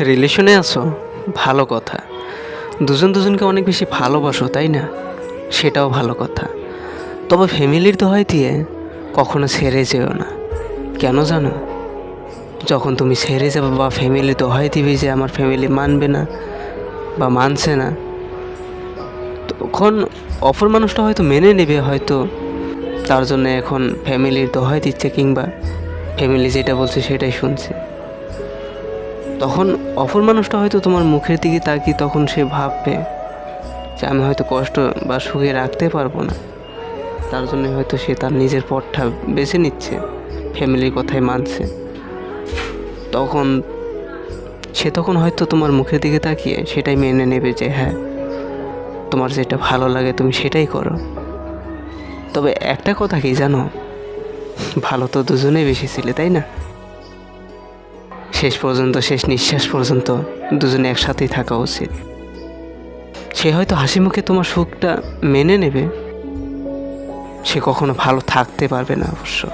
রিলেশনে আছো? ভালো কথা। দুজন দুজনকে অনেক বেশি ভালোবাসো, তাই না? সেটাও ভালো কথা। তবে ফ্যামিলির দোহাই দিয়ে কখনো ছেড়ে যেও না। কেন জানো? যখন তুমি ছেড়ে যাবে বা ফ্যামিলি দোহাই দিবে যে আমার ফ্যামিলি মানবে না বা মানছে না, তখন অপর মানুষটা হয়তো মেনে নেবে, হয়তো তার জন্য এখন ফ্যামিলির দোহাই দিচ্ছে কিংবা ফ্যামিলি যেটা বলছে সেটাই শুনছে। তখন অপর মানুষটা হয়তো তোমার মুখের দিকে তাকিয়ে তখন সে ভাববে যে আমি হয়তো কষ্ট বা সুখে রাখতে পারব না। তার জন্য হয়তো সে তার নিজের পথটা বেছে নিচ্ছে, ফ্যামিলির কথাই মানছে। তখন সে তখন হয়তো তোমার মুখের দিকে তাকিয়ে সেটাই মেনে নেবে যে হ্যাঁ তোমার যেটা ভালো লাগে তুমি সেটাই করো। তবে একটা কথা কি জানো? ভালো তো দুজনেই বেশি ছিলে, তাই না? শেষ পর্যন্ত, শেষ নিঃশ্বাস পর্যন্ত দুজনে একসাথেই থাকা উচিত। সে হয়তো হাসি মুখে তোমার সুখটা মেনে নেবে। সে কখনো ভালো থাকতে পারবে না অবশ্য।